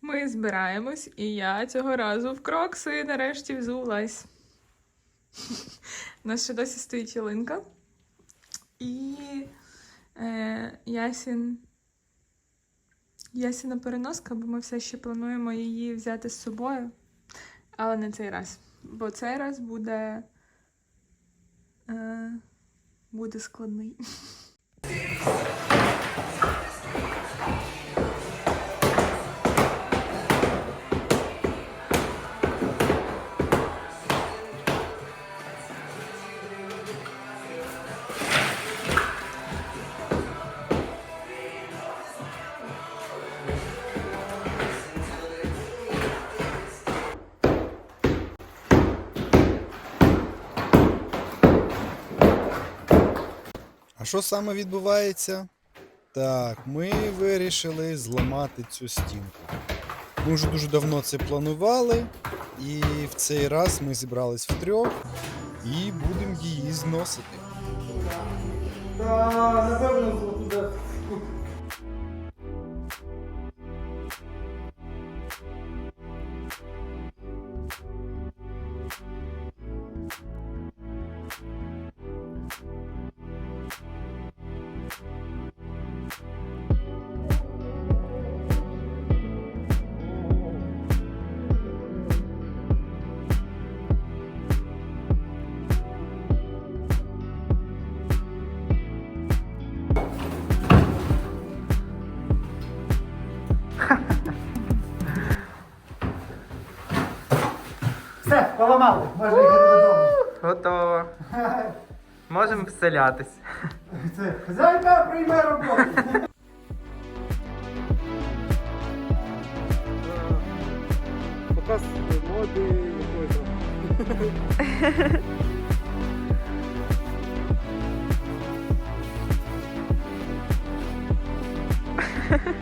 Ми збираємось, і я цього разу в крокси нарешті взулась. У нас ще досі стоїть ялинка. І е, Ясін. Ясіна переноска, бо ми все ще плануємо її взяти з собою. Але не цей раз. Бо цей раз буде. Е, буде складний. Що саме відбувається? Так, ми вирішили зламати цю стінку. Ми вже дуже давно це планували, і в цей раз ми зібрались втрьох і будемо її зносити. Та, напевно, поламали, можна їхати додому. Готово. Можемо вселятись. Це хазяйка прийме роботу. Показ моди якої-то.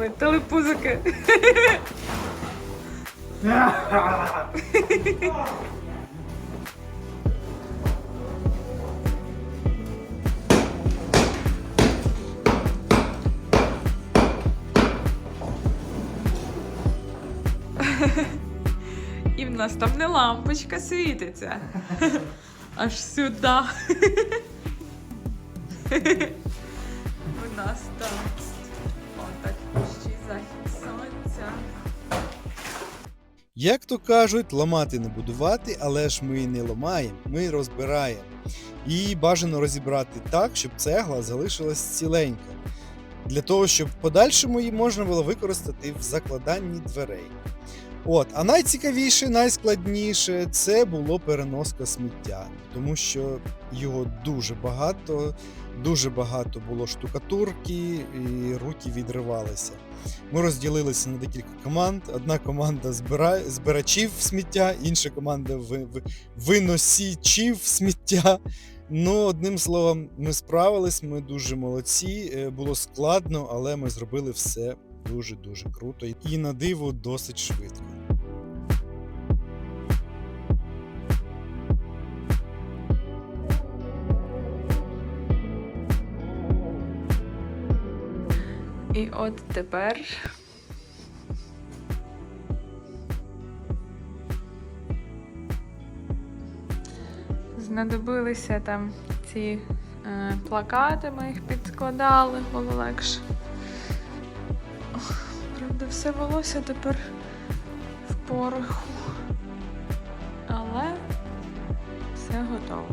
Ви телепузики. І в нас там не лампочка світиться. Аж сюди. Як то кажуть, ламати не будувати, але ж ми не ламаємо, ми розбираємо. І бажано розібрати так, щоб цегла залишилась ціленька. Для того, щоб в подальшому її можна було використати в закладанні дверей. От, а найцікавіше, найскладніше це було переноска сміття, тому що його дуже багато, дуже багато було штукатурки, і руки відривалися. Ми розділилися на декілька команд. Одна команда збира... збирачів сміття, інша команда ви- виносічів сміття. Ну, одним словом, ми справились, ми дуже молодці. Е, Було складно, але ми зробили все дуже-дуже круто і на диво досить швидко. І от тепер. Знадобилися там ці е, плакати, ми їх підскладали, було легше. Все волосся тепер в пороху. Але все готово.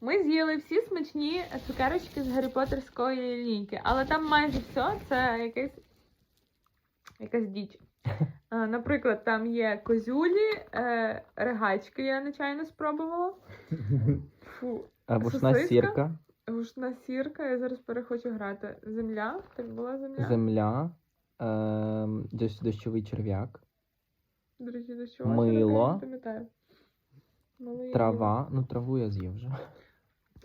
Ми з'їли всі смачні цукерочки з Гаррі Поттерської лінійки, але там майже все це якесь якась діч. Наприклад, там є козюлі, е, регачки, я нечайно спробувала. Фу, Бушна Сосиска? сірка, гушна сірка, я зараз перехочу грати. Земля? Так була земля? земля, ем, дощ- дощовий черв'як, До речі, до чого? Мило. Я не пам'ятаю. Мило я трава. Ну, траву я з'їв вже. їла.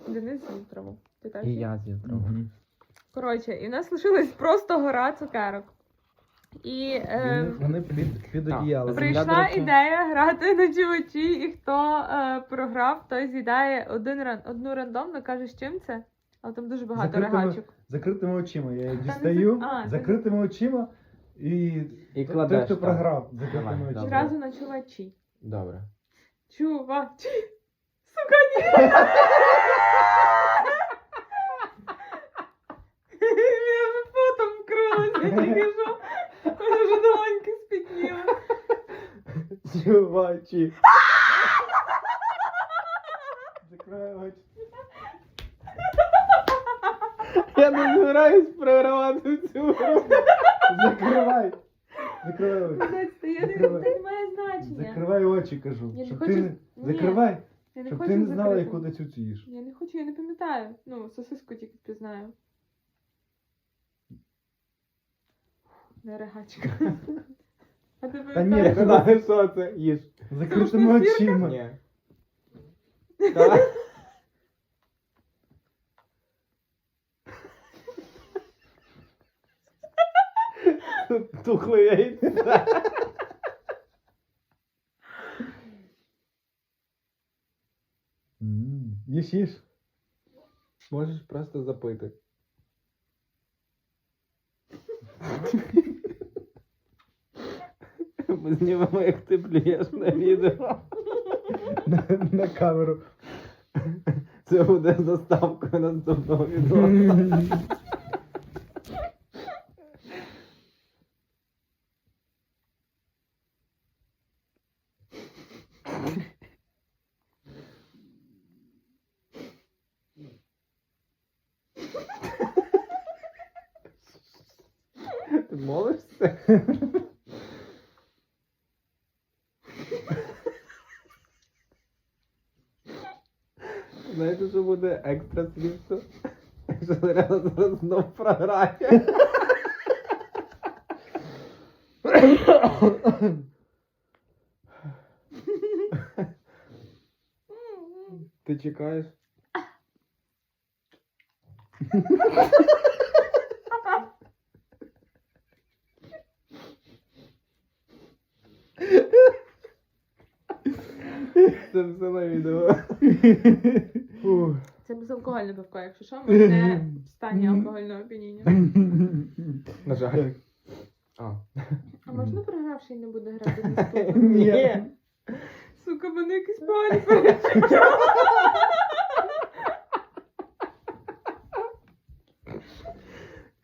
Денис з'їв траву. Ти теж І їв? я з'їв траву. Коротше, і в нас лишилась просто гора цукерок. І е, Вони під, під Так. прийшла ідея грати на чувачі, і хто е, програв, той з'їдає один ран, одну рандомно, каже, з чим це. Але там дуже багато Закритими- регачок. Закритими очима. Я її дістаю, а, закритими очима і, І той, хто так. програв, закритими очима. Зразу на чувачі. Добре. Чувачі. Сука, ні! Я вже потом вкрилася, тільки що. Мене вже долоньки спітніли. Закривай очі. Я не збираюсь програвати цю гру. Закривай. Закривай очі. Я не Закривай. це не має значення. Закривай очі, кажу. Я не щоб хочу- ти не... Ні. Закривай, Я не щоб хочу ти не знала, закрити. яку ти цю їш. Я не хочу, я не пам'ятаю. Ну, сосиску тільки пізнаю. Не регачка. А ти Та ні, пам'ятаєш? я Знаєш, що це? Їж. Закритими Це ж очима. Ні. Давай. Тухле яйце. М, Їж, їж. Можеш просто запити. Знімемо, як ти плюєш на відео. На, на камеру. Це буде заставкою наступного відео. Ти молишся? Знаєте, що буде екстра слівцо? Якщо Зоряна зараз знов програє. Ти чекаєш? Це все на відео. Безалкогольне пивко, якщо що, ми не в стані алкогольного оп'яніння. На жаль. А. А можна програвший не буде грати наступного? Ні. Сука, мене якісь погані перечуття.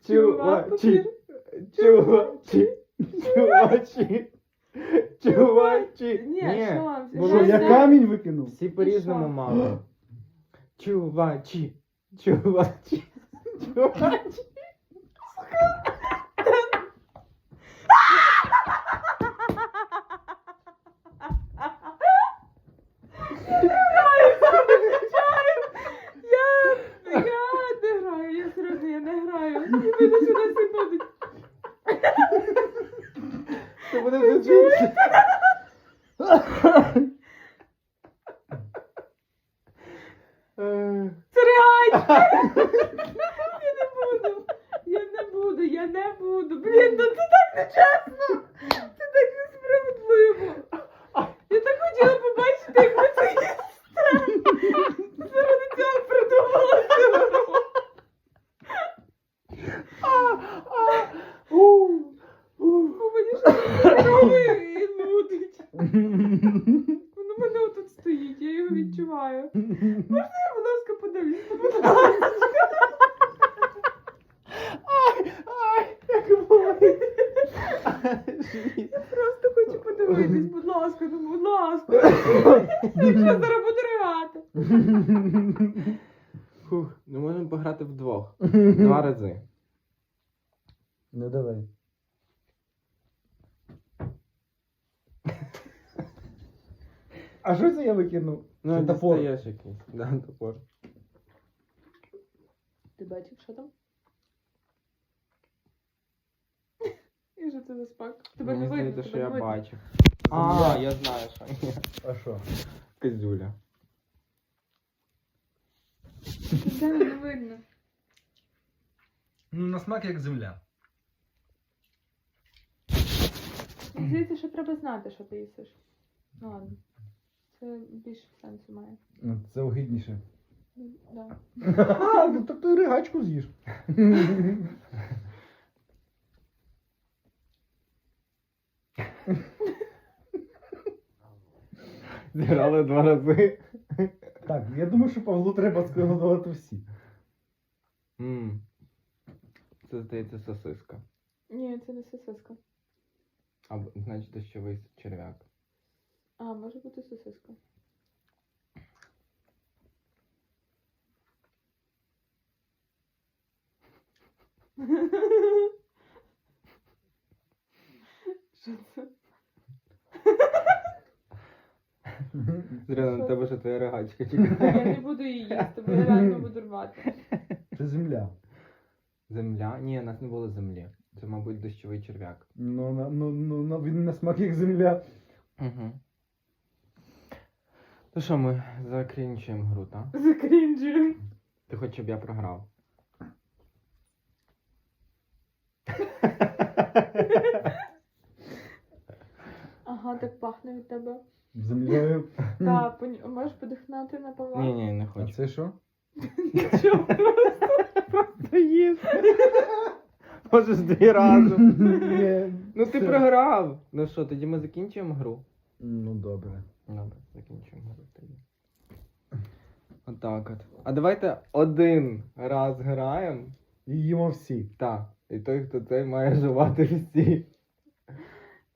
Чувачі, чувачі, чувачі, чувачі. Ні, що вам? було Що, я камінь викинув? Всі по-різному що? Чувачі, чувачі, чувачі. Е, Це реально. Я не буду. Я не буду, я не буду. Блін, ну це так нечесно. Це так несправедливо. Я так хотіла побачити, як ви це їсте. Заради цього придумала цю гру. Бо мені ж здорово і нудить. Воно в мене отут стоїть, я його відчуваю. Можна я, будь ласка, подивлюсь? Будь ласка. Я просто хочу подивитись, будь ласка, ну будь ласка. Я зараз буду ригати. Фух, ну можемо пограти вдвох. Два рази. Ну давай. А що це я викинув? Ну, Це топор. якийсь. Да, топор. Ти бачив, що там? І що це за спак? Тебе Мені не видно, здається, що тебе я не видно. бачив. А, я знаю, що є. А що? Козюля. Тебе не видно. Ну, на смак як земля. Мені Здається, що треба знати, що ти їсиш. Ну ладно. Це більше сенсу має. Ну, це огидніше. Да. А, ну так ти ригачку з'їш. Зіграли два рази. Так, я думаю, що Павлу треба складувати всі. Мм. Це здається сосиска. Ні, це не сосиска. Або, значить, дощовий черв'як. А, може бути сосиска. Що це? Зря на тебе ще твоя ригачка Я не буду її їсти, бо я реально буду рвати. Це земля. Земля? Ні, у нас не було землі. Це, мабуть, дощовий черв'як. Ну, на, ну, ну, на, він на смак як земля. Угу. То що, ми закінчуємо гру, так? Закрінжуємо. Ти хочеш, щоб я програв? Ага, так пахне від тебе. Землею. Так, поні- можеш подихнути на Павла? Ні, ні, не А хочу. це що? Чого? Просто їсти. Можеш дві рази. Ну ти програв. Ну що, тоді ми закінчуємо гру? Ну добре. Добре, закінчуємо тоді. Отак от. А давайте один раз граємо. І їмо всі. Так. І той, хто цей має жувати всі.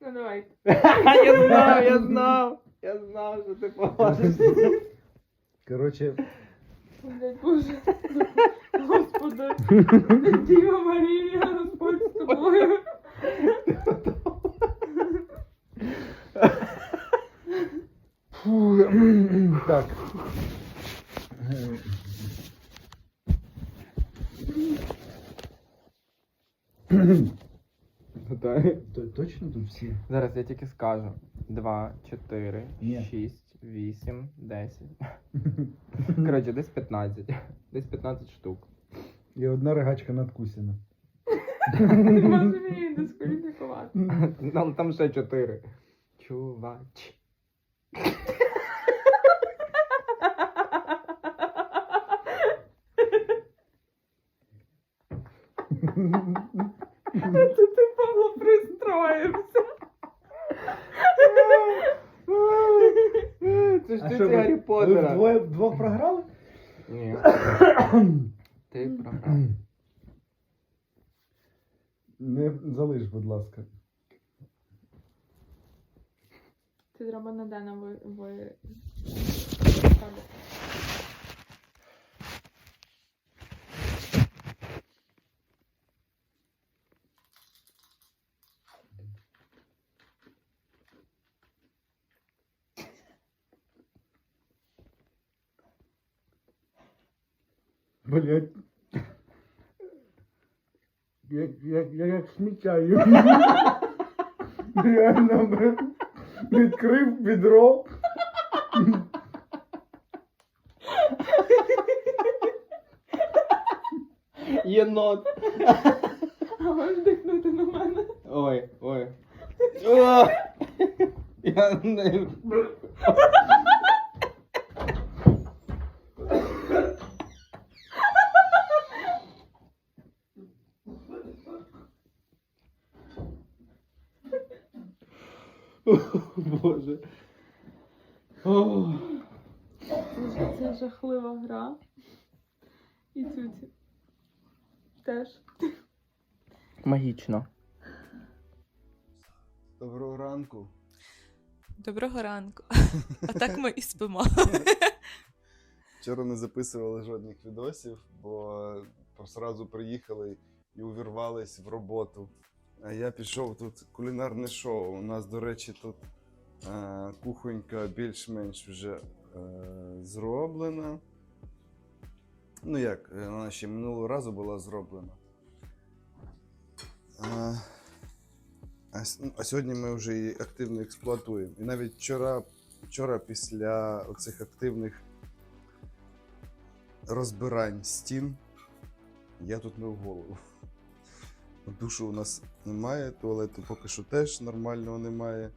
Ну давайте. Я знав, я знав. Я знав, що ти положиш. Коротше, боже. Господи. Діва Марія, Господь з тобою. фу, так. Готові? То- Точно тут всі? Зараз я тільки скажу. 2, 4, Ні. 6, 8, 10. Коротше, десь 15. Десь 15 штук. І одна ригачка надкусена. Може мені дискваліфікувати. Ну, Але там ще 4. Чувач. Тут ти Павло пристроївся. Це ж А ти ви- Гаррі ви Поттера. вдвоє вдвох програли? Ні. Ти програв. Не залиш, будь ласка. Це треба на Дена ви... ви... ставити. Блять. Як, як, як, як сміття їм. Реально, блядь. відкрив відро. Єнот. А можеш дихнути на мене? Ой, ой. О! Я не... І тюті. Теж. Магічно. Доброго ранку. Доброго ранку. А так ми і спимо. Вчора не записували жодних відосів, бо зразу приїхали і увірвались в роботу. А я пішов тут кулінарне шоу. У нас, до речі, тут е, кухонька більш-менш вже е, зроблена. Ну як, е, вона ще минулого разу була зроблена. А, а, ну, а сьогодні ми вже її активно експлуатуємо. І навіть вчора, вчора після оцих активних розбирань стін. Я тут мив голову. Душу у нас немає, туалету поки що теж нормального немає.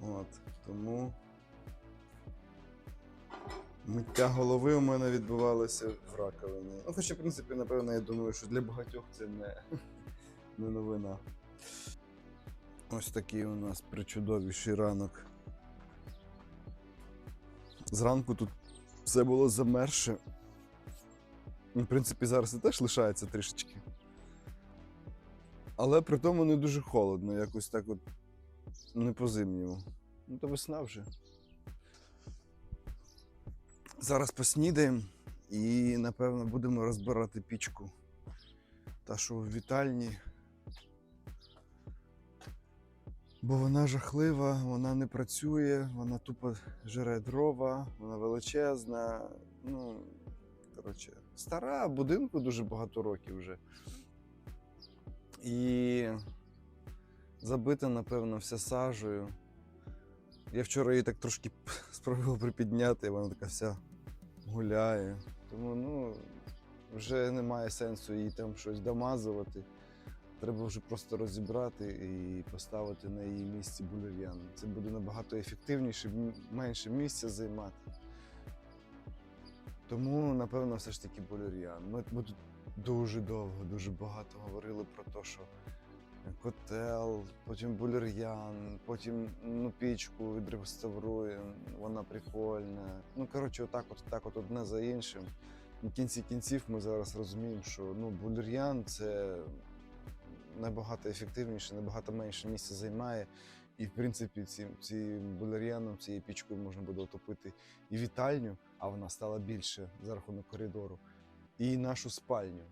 От, тому миття голови у мене відбувалося в раковині. Ну, хоча, в принципі, напевно, я думаю, що для багатьох це не, не новина. Ось такий у нас причудовіший ранок. Зранку тут все було замерше. Ну, В принципі, зараз і теж лишається трішечки. Але при тому не дуже холодно, якось так от не по зимньому. Ну, то весна вже. Зараз поснідаємо і, напевно, будемо розбирати пічку. Та, що в вітальні. Бо вона жахлива, вона не працює, вона тупо жере дрова, вона величезна. Ну, коротше, стара, будинку дуже багато років вже. І забита, напевно, вся сажею. Я вчора її так трошки спробував припідняти, і вона така вся гуляє. Тому ну, вже немає сенсу їй там щось домазувати. Треба вже просто розібрати і поставити на її місці булер'ян. Це буде набагато ефективніше, менше місця займати. Тому, напевно, все ж таки. Ми, ми тут дуже довго, дуже багато говорили про те, що котел, потім булер'ян, потім ну, пічку відреставруємо, вона прикольна. Ну, коротше, отак, от, так от одне за іншим. В кінці кінців ми зараз розуміємо, що ну, булер'ян це набагато ефективніше, набагато менше місця займає. І, в принципі, цим, цим булер'яном, цією пічкою можна буде отопити і вітальню, а вона стала більше за рахунок коридору, і нашу спальню.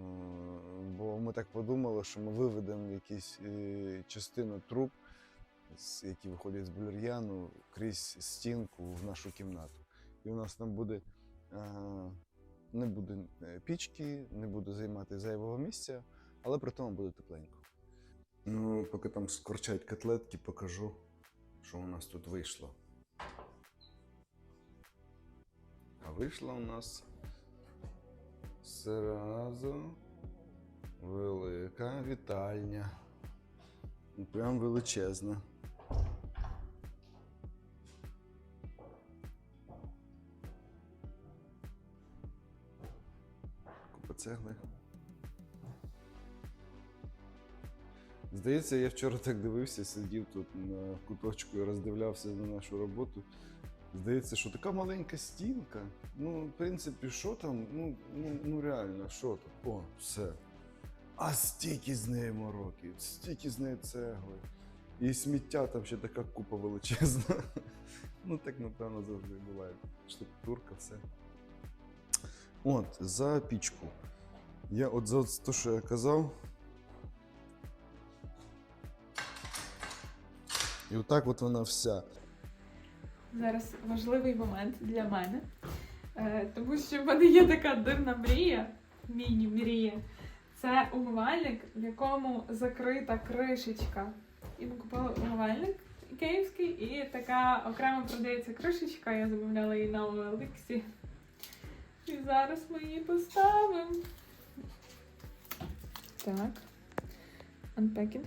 Е, Бо ми так подумали, що ми виведемо якусь е, частину труб, які виходять з булер'яну, крізь стінку в нашу кімнату. І у нас там буде е, не буде пічки, не буде займати зайвого місця, але при тому буде тепленько. Ну, поки там скорчать котлетки, покажу, що у нас тут вийшло. А вийшла у нас зразу велика вітальня. Ну, Прям величезна. Купа цегли. Здається, я вчора так дивився, сидів тут на куточку і роздивлявся на нашу роботу. Здається, що така маленька стінка. Ну, в принципі, що там? Ну, ну, ну реально, що там? О, все. А стільки з неї мороки, стільки з неї цегли. І сміття там ще така купа величезна. Ну, так, напевно, завжди буває. Штукатурка, все. От, за пічку. Я от за те, що я казав. І отак от вона вся. Зараз важливий момент для мене. Е, тому що в мене є така дивна мрія, міні-мрія. Це умивальник, в якому закрита кришечка. І ми купили умивальник, київський і така окремо продається кришечка. Я замовляла її на Олексі. І зараз ми її поставимо. Так. Unpacking.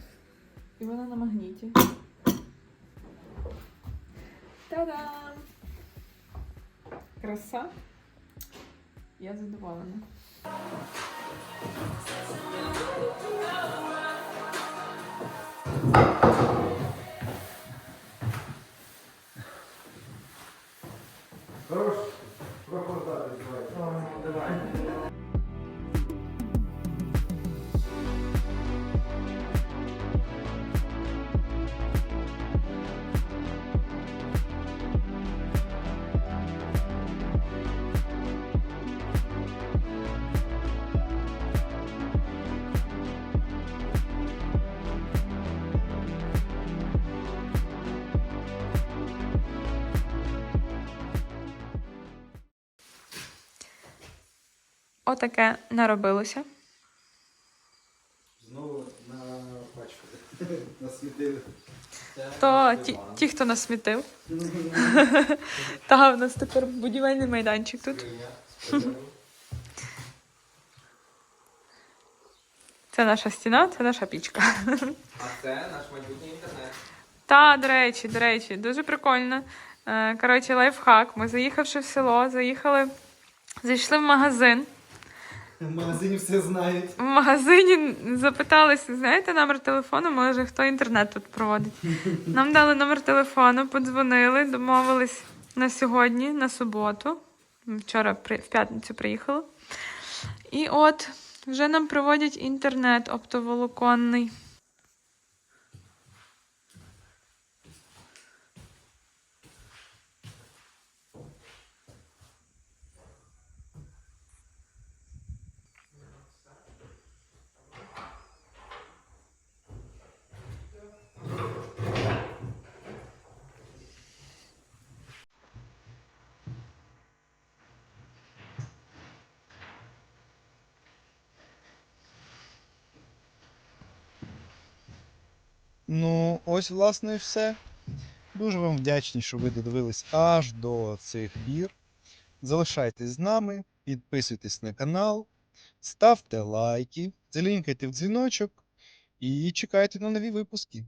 І вона на магніті. Та-дам! Краса. Я задоволена. Хорош, Отаке наробилося. Знову на пачку. Насвітили. То ті, ті хто насмітив. Та, у нас тепер будівельний майданчик тут. Це наша стіна, це наша пічка. А це наш майбутній інтернет. Та, до речі, до речі, дуже прикольно. Е, Коротше, лайфхак. Ми заїхавши в село, заїхали, зайшли в магазин. В магазині все знають. В магазині запиталися, знаєте номер телефону, може хто інтернет тут проводить. Нам дали номер телефону, подзвонили, домовились на сьогодні, на суботу. Вчора в п'ятницю приїхали. І от вже нам проводять інтернет оптоволоконний. Ну, ось, власне, і все. Дуже вам вдячні, що ви додивились аж до цих пір. Залишайтесь з нами, підписуйтесь на канал, ставте лайки, залінкайте в дзвіночок і чекайте на нові випуски.